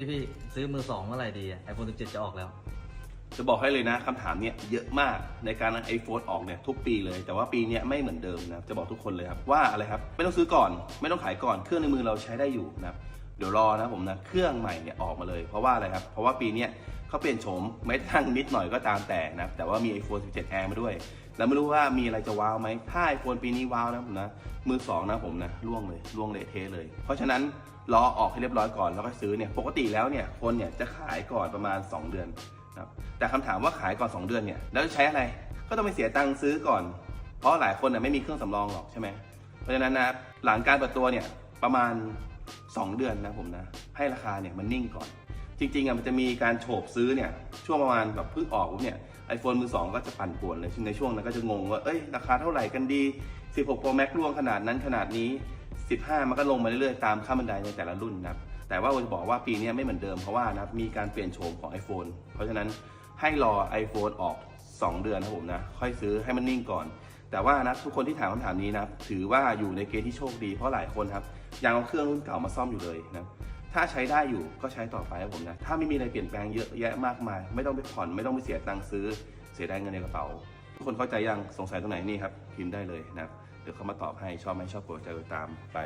พี่พี่ซื้อมือสองเมื่อไหร่ดีไอโฟน17 จะออกแล้ว จะบอกให้เลยนะคำถามเนี่ยเยอะมากในการไอโฟนออกเนี่ยทุกปีเลย แต่ว่าปีเนี้ยไม่เหมือนเดิมนะจะบอกทุกคนเลยครับว่าอะไรครับไม่ต้องซื้อก่อน ไม่ต้องขายก่อนเครื่องในมือเราใช้ได้อยู่นะครับเดี๋ยวรอนะผมนะเครื่องใหม่เนี่ยออกมาเลยเพราะว่าอะไรครับเพราะว่าปีเนี้ย เขาเปลี่ยนโฉมไม่ทั้งนิดหน่อยก็ตามแต่นะแต่ว่ามี iPhone 17 Air มาด้วย แล้วไม่รู้ว่ามีอะไรจะว้าวไหมถ้า iPhone ปีนี้ว้าวนะผมนะมือสองนะผมนะล่วงเลยล่วงเละเทะเลย เพราะฉะนั้นรอออกให้เรียบร้อยก่อนแล้วก็ซื้อเนี่ยปกติแล้วเนี่ยคนเนี่ยจะขายก่อนประมาณ 2 เดือนครับแต่คำถามว่าขายก่อน 2 เดือนเนี่ยแล้วจะใช้อะไรก็ต้องไปเสียตังค์ซื้อก่อน เพราะหลายคนน่ะไม่มีเครื่องสำรองหรอกใช่ไหมเพราะฉะนั้นนะหลังการเปิดตัวเนี่ยประมาณ 2 เดือนนะผมนะให้ราคาเนี่ยมันนิ่งก่อน จริงๆอะมันจะมีการโฉบซื้อเนี่ยช่วงประมาณแบบเพิ่งออกปุ๊บเนี่ยไอโฟนมือสองก็จะปั่นป่วนเลยในช่วงนั้นก็จะงงว่าเอ้ยราคาเท่าไหร่กันดี 16 Pro Max ร่วงขนาดนั้นขนาดนี้ 15 มันก็ลงมาเรื่อยๆ ตามขั้นบันไดในแต่ละรุ่นนะครับแต่ว่าผมจะบอกว่าปีนี้ไม่เหมือนเดิมเพราะว่านับมีการเปลี่ยนโฉมของ iPhone เพราะฉะนั้นให้รอ iPhone ออก 2 เดือนนะผมนะค่อยซื้อให้มันนิ่งก่อน แต่ว่านะทุกคนที่ถามคำถามนี้นะถือว่าอยู่ในเกณฑ์ที่โชคดีเพราะหลายคนครับยังเอาเครื่องรุ่นเก่ามาซ่อมอยู่เลยนะ ถ้าใช้ได้อยู่ก็ใช้ต่อไปครับผมนะ ถ้าไม่มีอะไรเปลี่ยนแปลงเยอะแยะมากมาย ไม่ต้องไปผ่อนไม่ต้องไปเสียตังค์ซื้อ เสียดายเงินในกระเป๋า ทุกคนเข้าใจยังสงสัยตรงไหนนี่ครับพิมพ์ได้เลยนะครับ เดี๋ยวเขามาตอบให้ชอบไหมชอบโปรดใจติดตามไป